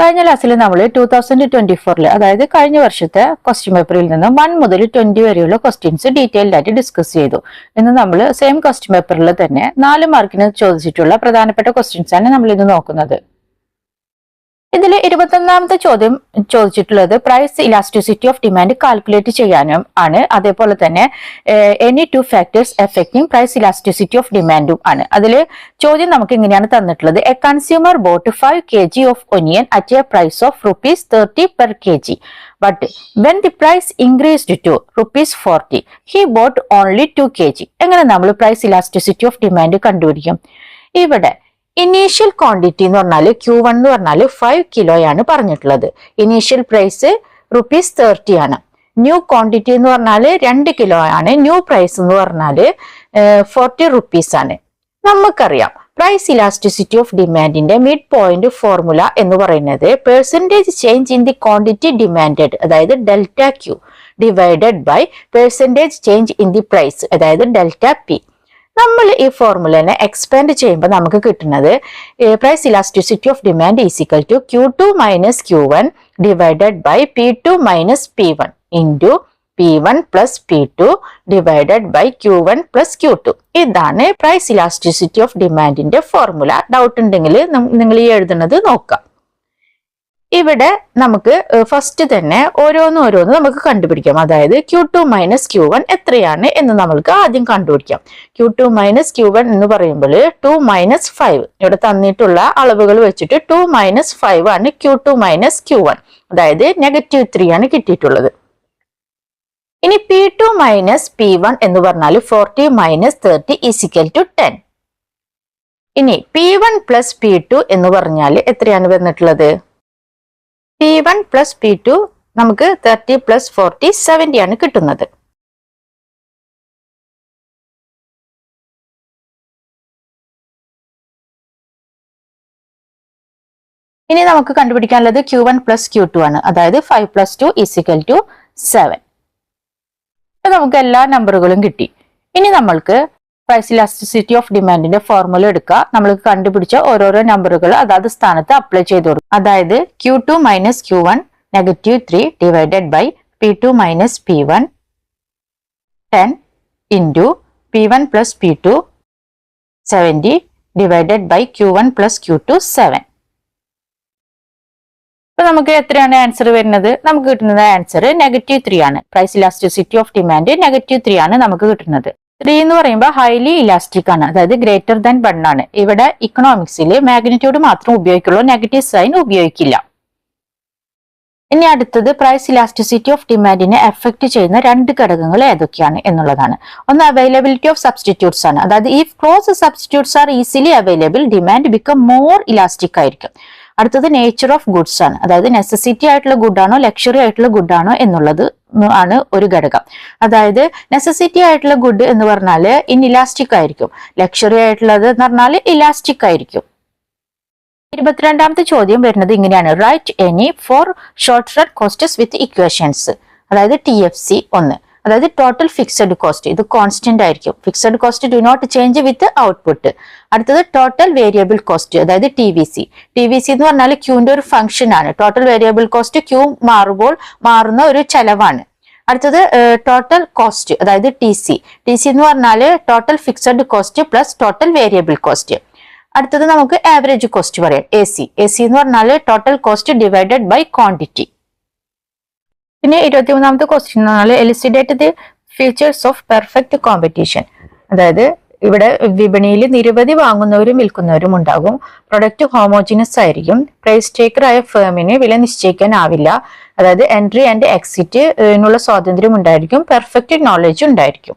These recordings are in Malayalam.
കഴിഞ്ഞ ക്ലാസ്സിൽ നമ്മൾ ടൂ തൗസൻഡ് ട്വന്റി ഫോറിൽ അതായത് കഴിഞ്ഞ വർഷത്തെ ക്വസ്റ്റ്യൻ പേപ്പറിൽ നിന്ന് വൺ മുതൽ ട്വന്റി വരെയുള്ള ക്വസ്റ്റ്യൻസ് ഡീറ്റെയിൽഡ് ആയിട്ട് ഡിസ്കസ് ചെയ്തു. ഇന്ന് നമ്മൾ സെയിം ക്വസ്റ്റ്യൻ പേപ്പറിൽ തന്നെ നാല് മാർക്കിന് ചോദിച്ചിട്ടുള്ള പ്രധാനപ്പെട്ട ക്വസ്റ്റ്യൻസ് ആണ് നമ്മൾ ഇന്ന് നോക്കുന്നത്. ഇതിൽ ഇരുപത്തൊന്നാമത്തെ ചോദ്യം ചോദിച്ചിട്ടുള്ളത് price elasticity of demand calculate ചെയ്യാനും ആണ്. അതേപോലെ തന്നെ any two factors affecting price elasticity of ഡിമാൻഡും ആണ്. അതിൽ ചോദ്യം നമുക്ക് ഇങ്ങനെയാണ് തന്നിട്ടുള്ളത്. A consumer bought five K G of onion at a price of rupees thirty per K G but when the price increased to rupees forty he bought only two K G എങ്ങനെ നമ്മൾ പ്രൈസ് ഇലാസ്റ്റിസിറ്റി ഓഫ് ഡിമാൻഡ് കണ്ടുപിടിക്കും? ഇവിടെ ഇനീഷ്യൽ ക്വാണ്ടിറ്റി എന്ന് പറഞ്ഞാൽ ക്യൂ വൺ എന്ന് പറഞ്ഞാൽ ഫൈവ് കിലോയാണ് പറഞ്ഞിട്ടുള്ളത്. ഇനീഷ്യൽ പ്രൈസ് റുപ്പീസ് തേർട്ടി ആണ്. ന്യൂ ക്വാണ്ടിറ്റി എന്ന് പറഞ്ഞാൽ രണ്ട് കിലോ ആണ്. ന്യൂ പ്രൈസ് എന്ന് പറഞ്ഞാൽ ഫോർട്ടി റുപ്പീസ് ആണ്. നമുക്കറിയാം. പ്രൈസ് ഇലാസ്റ്റിസിറ്റി ഓഫ് ഡിമാൻഡിന്റെ മിഡ് പോയിന്റ് ഫോർമുല എന്ന് പറയുന്നത് percentage change in the quantity demanded അതായത് delta Q divided by percentage change in the price അതായത് ഡെൽറ്റ പി നമ്മൾ ഈ ഫോർമുലനെ എക്സ്പാൻഡ് ചെയ്യുമ്പോൾ നമുക്ക് കിട്ടുന്നത് price elasticity of demand is equal to Q two minus Q one divided by P two minus P one into P one plus P two divided by Q one plus Q two ഇതാണ് പ്രൈസ് ഇലാസ്റ്റിസിറ്റി ഓഫ് ഡിമാൻഡിന്റെ ഫോർമുല ഡൗട്ട് ഉണ്ടെങ്കിൽ നിങ്ങൾ ഈ എഴുതുന്നത് നോക്കാം. ഇവിടെ നമുക്ക് ഫസ്റ്റ് തന്നെ ഓരോന്ന് ഓരോന്ന് നമുക്ക് കണ്ടുപിടിക്കാം. അതായത് Q two minus Q one എത്രയാണ് എന്ന് നമ്മൾക്ക് ആദ്യം കണ്ടുപിടിക്കാം. Q two minus Q one എന്ന് പറയുമ്പോൾ ടു മൈനസ് ഫൈവ് ഇവിടെ തന്നിട്ടുള്ള അളവുകൾ വെച്ചിട്ട് ടു മൈനസ് ഫൈവ് ആണ് Q two minus Q one അതായത് നെഗറ്റീവ് ത്രീ ആണ് കിട്ടിയിട്ടുള്ളത്. ഇനി P two minus P one എന്ന് പറഞ്ഞാൽ forty minus thirty is equal to ten ഇനി P one plus P two എന്ന് പറഞ്ഞാൽ എത്രയാണ് വന്നിട്ടുള്ളത്? P one plus P two നമുക്ക് തേർട്ടി പ്ലസ് ഫോർട്ടി സെവന്റി ആണ് കിട്ടുന്നത്. ഇനി നമുക്ക് കണ്ടുപിടിക്കാനുള്ളത് Q one plus Q two ആണ്. അതായത് five plus two is equal to seven നമുക്ക് എല്ലാ നമ്പറുകളും കിട്ടി. ഇനി നമ്മൾക്ക് പ്രൈസ് ഇലാസ്റ്റിസിറ്റി ഓഫ് ഡിമാൻഡിന്റെ ഫോർമുല എടുക്കുക. നമ്മൾ കണ്ടുപിടിച്ച ഓരോരോ നമ്പറുകൾ അതാത് സ്ഥാനത്ത് അപ്ലൈ ചെയ്ത് കൊടുക്കും. അതായത് Q two minus Q one negative three divided by P two minus P one ten into P one plus P two seventy divided by Q one plus Q two seven അപ്പൊ നമുക്ക് എത്രയാണ് ആൻസർ വരുന്നത്? നമുക്ക് കിട്ടുന്നത് ആൻസർ നെഗറ്റീവ് ത്രീ ആണ്. Price elasticity of demand negative three ആണ് നമുക്ക് കിട്ടുന്നത്. ത്രീ എന്ന് പറയുമ്പോൾ ഹൈലി ഇലാസ്റ്റിക് ആണ്. അതായത് ഗ്രേറ്റർ ദാൻ വൺ ആണ്. ഇവിടെ ഇക്കണോമിക്സിൽ മാഗ്നിറ്റ്യൂഡ് മാത്രം ഉപയോഗിക്കുള്ളൂ. നെഗറ്റീവ് സൈൻ ഉപയോഗിക്കില്ല. ഇനി അടുത്തത് പ്രൈസ് ഇലാസ്റ്റിസിറ്റി ഓഫ് ഡിമാൻഡിനെ എഫക്ട് ചെയ്യുന്ന രണ്ട് ഘടകങ്ങൾ ഏതൊക്കെയാണ് എന്നുള്ളതാണ്. ഒന്ന് അവൈലബിലിറ്റി ഓഫ് സബ്സ്റ്റിറ്റ്യൂട്ട്സ് ആണ്. അതായത് if close substitutes are easily available demand become more elastic ആയിരിക്കും. അടുത്തത് നേച്ചർ ഓഫ് ഗുഡ്സ് ആണ്. അതായത് നെസസിറ്റി ആയിട്ടുള്ള ഗുഡാണോ ലക്ഷറി ആയിട്ടുള്ള ഗുഡാണോ എന്നുള്ളത് ആണ് ഒരു ഘടകം. അതായത് നെസസിറ്റി ആയിട്ടുള്ള ഗുഡ് എന്ന് പറഞ്ഞാൽ ഇൻഇലാസ്റ്റിക് ആയിരിക്കും. ലക്ഷറി ആയിട്ടുള്ളത് എന്ന് പറഞ്ഞാൽ ഇലാസ്റ്റിക് ആയിരിക്കും. ഇരുപത്തിരണ്ടാമത്തെ ചോദ്യം വരുന്നത് ഇങ്ങനെയാണ്. Write any four short run costs with equations അതായത് ടി എഫ് സി ഒന്ന്. അതായത് ടോട്ടൽ ഫിക്സഡ് കോസ്റ്റ് ഇത് കോൺസ്റ്റന്റ് ആയിരിക്കും. Fixed cost do not change with output അടുത്തത് ടോട്ടൽ വേരിയബിൾ കോസ്റ്റ് അതായത് T V C T V C എന്ന് പറഞ്ഞാൽ ക്യൂവിന്റെ ഒരു ഫംഗ്ഷൻ ആണ്. ടോട്ടൽ വേരിയബിൾ കോസ്റ്റ് ക്യൂ മാറുമ്പോൾ മാറുന്ന ഒരു ചെലവാണ്. അടുത്തത് ടോട്ടൽ കോസ്റ്റ് അതായത് ടി സി ടി സി എന്ന് പറഞ്ഞാൽ total fixed cost plus total variable cost അടുത്തത് നമുക്ക് ആവറേജ് കോസ്റ്റ് പറയാം. എ സി എ സി എന്ന് പറഞ്ഞാൽ total cost divided by quantity പിന്നെ ഇരുപത്തിമൂന്നാമത്തെ ക്വസ്റ്റ്യൻ എന്ന് പറഞ്ഞാൽ elucidate the features of perfect competition അതായത് ഇവിടെ വിപണിയിൽ നിരവധി വാങ്ങുന്നവരും വിൽക്കുന്നവരും ഉണ്ടാകും. പ്രൊഡക്റ്റ് ഹോമോജിനസ് ആയിരിക്കും. പ്രൈസ് ടേക്കർ ആയ ഫേമിന് വില നിശ്ചയിക്കാനാവില്ല. അതായത് എൻട്രി ആൻഡ് എക്സിറ്റ് എന്നുള്ള സ്വാതന്ത്ര്യം ഉണ്ടായിരിക്കും. പെർഫെക്റ്റ് നോളജ് ഉണ്ടായിരിക്കും.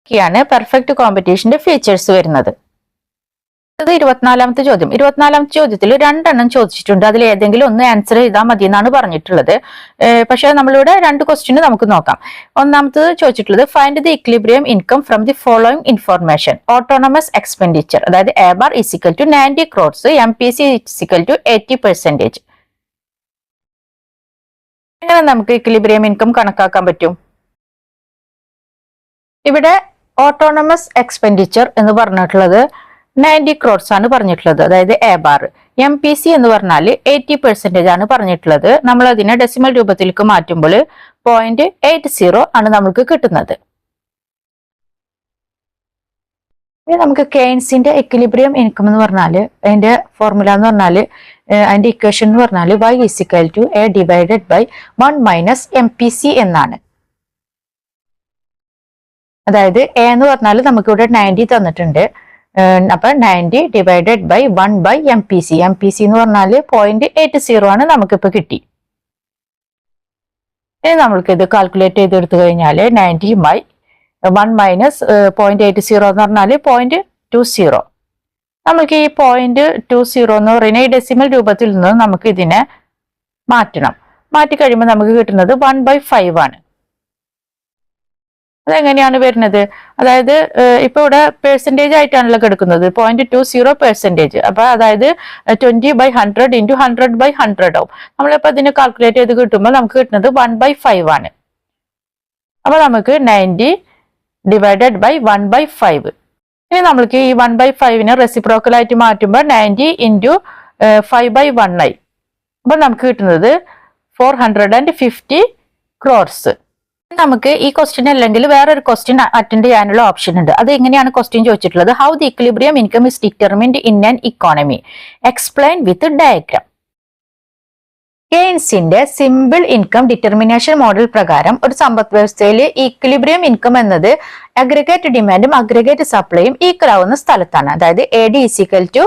ഒക്കെയാണ് പെർഫെക്റ്റ് കോമ്പറ്റീഷന്റെ ഫീച്ചേഴ്സ് വരുന്നത്. അത് ഇരുപത്തിനാലാമത്തെ ചോദ്യം. ഇരുപത്തിനാലാമത്തെ ചോദ്യത്തിൽ രണ്ടെണ്ണം ചോദിച്ചിട്ടുണ്ട്. അതിൽ ഏതെങ്കിലും ഒന്ന് ആൻസർ ചെയ്താൽ മതി എന്നാണ് പറഞ്ഞിട്ടുള്ളത് പക്ഷേ നമ്മളിവിടെ രണ്ട് ക്വസ്റ്റ്യൻ നമുക്ക് നോക്കാം. ഒന്നാമത്തത് ചോദിച്ചിട്ടുള്ളത് find the equilibrium income from the following information autonomous expenditure അതായത് A bar is equal to ninety crores M P C is equal to eighty percentage എങ്ങനെ നമുക്ക് ഇക്ലിബ്രിയം ഇൻകം കണക്കാക്കാൻ പറ്റും? ഇവിടെ ഓട്ടോണമസ് എക്സ്പെൻഡിച്ചർ എന്ന് പറഞ്ഞിട്ടുള്ളത് നയന്റി ക്രോഡ്സ് ആണ് പറഞ്ഞിട്ടുള്ളത്. അതായത് A bar M P C എന്ന് പറഞ്ഞാൽ എയ്റ്റി പെർസെന്റേജ് ആണ് പറഞ്ഞിട്ടുള്ളത്. നമ്മൾ അതിനെ ഡെസിമൽ രൂപത്തിലേക്ക് മാറ്റുമ്പോൾ പോയിന്റ് എയ്റ്റ് സീറോ ആണ് നമുക്ക് കിട്ടുന്നത്. ഇനി നമുക്ക് കെയ്ൻസിന്റെ എക്വിലിബ്രിയം ഇൻകം എന്ന് പറഞ്ഞാൽ അതിന്റെ ഫോർമുല എന്ന് പറഞ്ഞാൽ അതിന്റെ ഇക്വേഷൻ എന്ന് പറഞ്ഞാൽ Y is equal to A divided by one minus M P C എന്നാണ്. അതായത് എ എന്ന് പറഞ്ഞാൽ നമുക്ക് ഇവിടെ നയന്റി തന്നിട്ടുണ്ട്. അപ്പൊ ninety divided by one by M P C M P C എന്ന് പറഞ്ഞാൽ പോയിന്റ് എയ്റ്റ് സീറോ ആണ് നമുക്കിപ്പോ കിട്ടി. നമ്മൾക്ക് ഇത് കാൽക്കുലേറ്റ് ചെയ്തെടുത്തു കഴിഞ്ഞാൽ ninety by one minus point eight zero എന്ന് പറഞ്ഞാൽ പോയിന്റ് ടു സീറോ നമുക്ക് ഈ പോയിന്റ് ടു സീറോ എന്ന് പറയുന്ന ഈ ഡെസിമൽ രൂപത്തിൽ നിന്ന് നമുക്ക് ഇതിനെ മാറ്റണം. മാറ്റി കഴിയുമ്പോൾ നമുക്ക് കിട്ടുന്നത് വൺ ബൈ ഫൈവ് ആണ്. അതെങ്ങനെയാണ് വരുന്നത്? അതായത് ഇപ്പൊ ഇവിടെ പെർസെന്റേജ് ആയിട്ടാണല്ലോ കിടക്കുന്നത്. പോയിന്റ് ടു സീറോ പെർസെന്റേജ് അപ്പൊ അതായത് twenty by hundred into hundred by hundred ആവും. നമ്മളിപ്പോ അതിന് കാൽക്കുലേറ്റ് ചെയ്ത് കിട്ടുമ്പോൾ നമുക്ക് കിട്ടുന്നത് വൺ ബൈ ഫൈവ് ആണ്. അപ്പൊ നമുക്ക് ninety divided by one by five ഇനി നമ്മൾക്ക് ഈ വൺ ബൈ ഫൈവിനെ റെസിപ്രോക്കൽ ആയിട്ട് മാറ്റുമ്പോൾ ninety into five by one ആയി. അപ്പൊ നമുക്ക് കിട്ടുന്നത് four hundred and fifty crores നമുക്ക് ഈ ക്വസ്റ്റ്യൻ അല്ലെങ്കിൽ വേറൊരു ക്വസ്റ്റ്യൻ അറ്റൻഡ് ചെയ്യാനുള്ള ഓപ്ഷൻ ഉണ്ട്. അത് എങ്ങനെയാണ് ക്വസ്റ്റ്യൻ ചോദിച്ചിട്ടുള്ളത്? How the equilibrium income is determined in an economy explain with diagram കെയ്ൻസിന്റെ simple income determination model പ്രകാരം ഒരു സമ്പദ് വ്യവസ്ഥയിൽ ഈക്വിലിബ്രിയം ഇൻകം എന്നത് അഗ്രിഗേറ്റ് ഡിമാൻഡും അഗ്രിഗേറ്റ് സപ്ലൈയും ഈക്വൽ ആവുന്ന സ്ഥലത്താണ്. അതായത് A D is equal to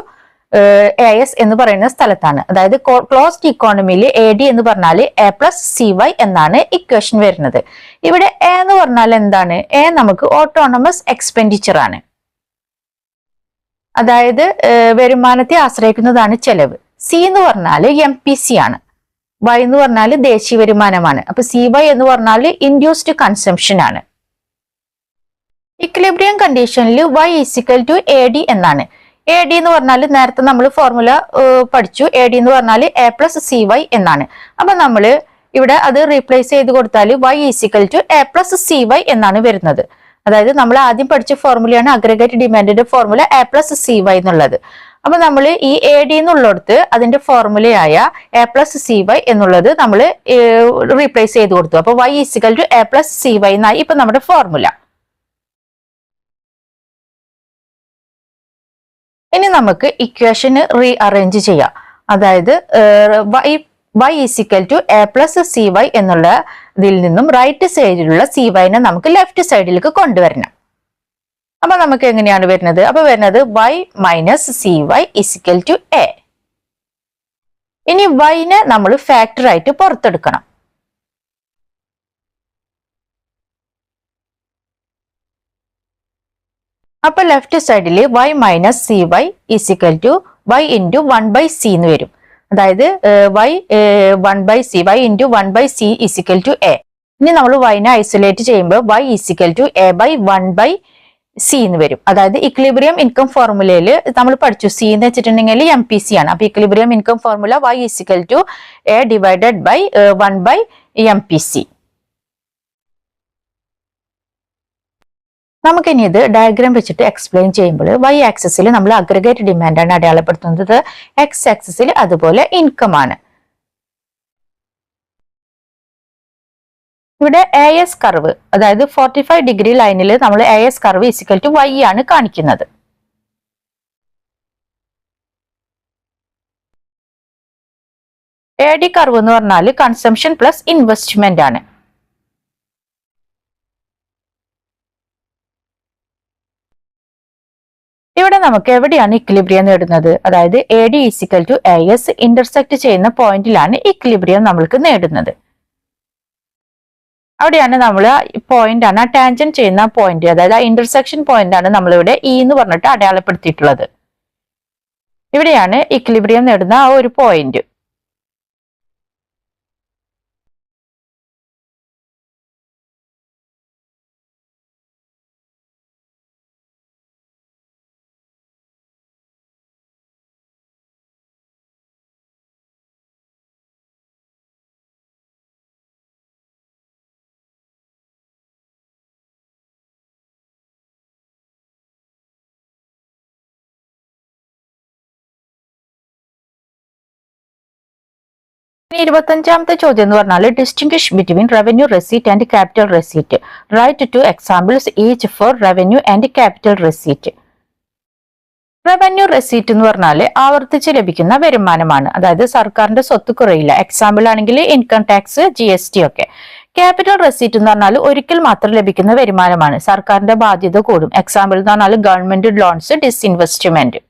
A S എന്ന് പറയുന്ന സ്ഥലത്താണ്. അതായത് ക്ലോസ്ഡ് ഇക്കോണമിയിൽ എ ഡി എന്ന് പറഞ്ഞാൽ എ പ്ലസ് സി വൈ എന്നാണ് ഇക്വേഷൻ വരുന്നത്. ഇവിടെ എ എന്ന് പറഞ്ഞാൽ എന്താണ്? എ നമുക്ക് ഓട്ടോണമസ് എക്സ്പെൻഡിച്ചർ ആണ്. അതായത് വരുമാനത്തെ ആശ്രയിക്കുന്നതാണ് ചെലവ്. സി എന്ന് പറഞ്ഞാൽ എം പി സി ആണ്. വൈ എന്ന് പറഞ്ഞാൽ ദേശീയ വരുമാനമാണ്. അപ്പൊ സി വൈ എന്ന് പറഞ്ഞാൽ ഇൻഡ്യൂസ്ഡ് കൺസംഷൻ ആണ്. ഇക്ലിബ്രിയം കണ്ടീഷനിൽ Y is equal to A D എന്നാണ്. എ ഡി എന്ന് പറഞ്ഞാൽ നേരത്തെ നമ്മൾ ഫോർമുല പഠിച്ചു. എ ഡി എന്ന് പറഞ്ഞാൽ എ പ്ലസ് സി വൈ എന്നാണ്. അപ്പൊ നമ്മൾ ഇവിടെ അത് റീപ്ലേസ് ചെയ്ത് കൊടുത്താൽ Y is equal to A plus C Y എന്നാണ് വരുന്നത്. അതായത് നമ്മൾ ആദ്യം പഠിച്ച ഫോർമുലയാണ് aggregate ഡിമാൻഡിന്റെ formula A plus C Y എന്നുള്ളത്. അപ്പൊ നമ്മൾ ഈ എ ഡി എന്നുള്ളിടത്ത് അതിന്റെ ഫോർമുലയായ എ പ്ലസ് സി വൈ എന്നുള്ളത് നമ്മൾ റീപ്ലേസ് ചെയ്ത് കൊടുത്തു. അപ്പൊ Y is equal to A plus C Y എന്നായി ഇപ്പൊ നമ്മുടെ ഫോർമുല നമുക്ക് ഇക്വേഷന് റീ അറേഞ്ച് ചെയ്യാം. അതായത് Y Y is equal to A plus C Y എന്നുള്ള ഇതിൽ നിന്നും റൈറ്റ് സൈഡിലുള്ള സി വൈനെ നമുക്ക് ലെഫ്റ്റ് സൈഡിലേക്ക് കൊണ്ടുവരണം. അപ്പൊ നമുക്ക് എങ്ങനെയാണ് വരുന്നത്? അപ്പൊ വരുന്നത് Y minus C Y is equal to A ഇനി വൈനെ നമ്മൾ ഫാക്ടറായിട്ട് പുറത്തെടുക്കണം. അപ്പൊ ലെഫ്റ്റ് സൈഡിൽ Y minus C Y is equal to Y into one by C എന്ന് വരും. അതായത് Y one by C Y into one by C is equal to A ഇനി നമ്മൾ വൈനെ ഐസൊലേറ്റ് ചെയ്യുമ്പോൾ Y is equal to A by one by C എന്ന് വരും. അതായത് ഇക്ലിബ്രിയം ഇൻകം ഫോർമുലയിൽ നമ്മൾ പഠിച്ചു. സി എന്ന് വെച്ചിട്ടുണ്ടെങ്കിൽ എം പി സി ആണ്. അപ്പൊ equilibrium income formula Y is equal to A divided by one by M P C നമുക്കിനി ഇത് ഡയഗ്രാം വെച്ചിട്ട് എക്സ്പ്ലെയിൻ ചെയ്യുമ്പോൾ വൈ ആക്സിസിൽ നമ്മൾ അഗ്രഗേറ്റ് ഡിമാൻഡാണ് അടയാളപ്പെടുത്തുന്നത്. എക്സ് ആക്സിസിൽ അതുപോലെ ഇൻകം ആണ്. ഇവിടെ എ എസ് കർവ് അതായത് ഫോർട്ടി ഫൈവ് ഡിഗ്രി ലൈനിൽ നമ്മൾ A S curve is equal to Y ആണ് കാണിക്കുന്നത്. എ ഡി കർവ് എന്ന് പറഞ്ഞാൽ കൺസംഷൻ പ്ലസ് ഇൻവെസ്റ്റ്മെന്റ് ആണ്. ഇവിടെ നമുക്ക് എവിടെയാണ് ഇക്ലിബ്രിയം നേടുന്നത്? അതായത് A D is equal to A S intersect ചെയ്യുന്ന പോയിന്റിലാണ് ഇക്ലിബ്രിയം നമ്മൾക്ക് നേടുന്നത്. അവിടെയാണ് നമ്മൾ പോയിന്റ് ആണ് ടാൻജൻ ചെയ്യുന്ന പോയിന്റ് അതായത് ആ ഇന്റർസെക്ഷൻ പോയിന്റ് ആണ് നമ്മളിവിടെ ഇ എന്ന് പറഞ്ഞിട്ട് അടയാളപ്പെടുത്തിയിട്ടുള്ളത്. ഇവിടെയാണ് ഇക്ലിബ്രിയം നേടുന്ന ആ ഒരു പോയിന്റ് ഇരുപത്തഞ്ചാമത്തെ ചോദ്യം എന്ന് പറഞ്ഞാൽ distinguish between revenue receipt and capital receipt write two examples each for revenue and capital receipt revenue receipt എന്ന് പറഞ്ഞാൽ ആവർത്തിച്ച് ലഭിക്കുന്ന വരുമാനമാണ്. അതായത് സർക്കാരിന്റെ സ്വത്ത് കുറയില്ല. എക്സാമ്പിൾ ആണെങ്കിൽ income tax G S T ഒക്കെ. ക്യാപിറ്റൽ റെസീറ്റ് എന്ന് പറഞ്ഞാൽ ഒരിക്കൽ മാത്രം ലഭിക്കുന്ന വരുമാനമാണ്. സർക്കാരിന്റെ ബാധ്യത കൂടും. എക്സാമ്പിൾ എന്ന് പറഞ്ഞാൽ ഗവൺമെന്റ് ലോൺസ് ഡിസ്ഇൻവെസ്റ്റ്മെന്റ്